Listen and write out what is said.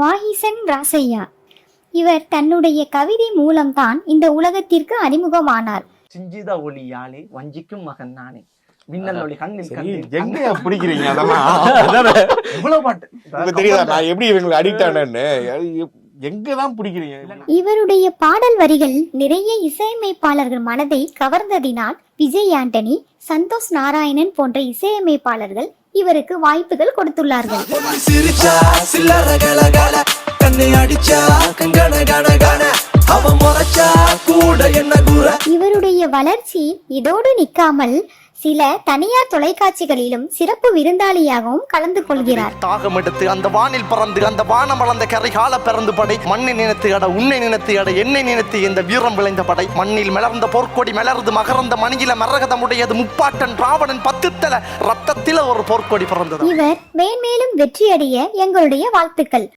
வாஹிசன் ராசையா இவர் தன்னுடைய கவிதை மூலம்தான் இந்த உலகத்திற்கு அறிமுகமானார். சிஞ்சித ஒளியாலே வஞ்சிக்கும் மகன் நானே. மின்னல் ஒளி கண்ணில் எங்கயா பிடிக்கிறீங்க அதெல்லாம்? அதானே? இவ்வளவு பாட்டு. தெரியுதா நான் எப்படி இவங்களுக்கு அடிக்ட் ஆனேன்னு? எங்கதான் பிடிக்கிறீங்க? இவருடைய பாடல் வரிகள் நிறைய இசையமைப்பாளர்கள் மனதை கவர்ந்ததினால் விஜய் ஆண்டனி சந்தோஷ் நாராயணன் போன்ற இசையமைப்பாளர்கள் இவருக்கு வாய்ப்புகள் கொடுத்துள்ளார்கள். இவருடைய வளர்ச்சி இதோடு நிற்காமல் சில தனியார் தொலைக்காட்சிகளிலும் சிறப்பு விருந்தாளியாகவும் கலந்து கொள்கிறார். தாகம் எடுத்து அந்த வானில் பறந்து அந்த வானம் வளர்ந்த கரைகால பிறந்து படை மண்ணை நினைத்து அட உன்னை நினைத்து அட என்னை நினைத்து இந்த வீரம் விளைந்த படை. மண்ணில் மலர்ந்த போர்க்கொடி மலர்ந்து மகரந்த மணியில மரகதமுடையது முப்பாட்டன் ராவணன் பத்துத்தல ரத்தத்தில ஒரு போர்க்கொடி பிறந்தது. இவர் மேன்மேலும் வெற்றியடைய எங்களுடைய வாழ்த்துக்கள்.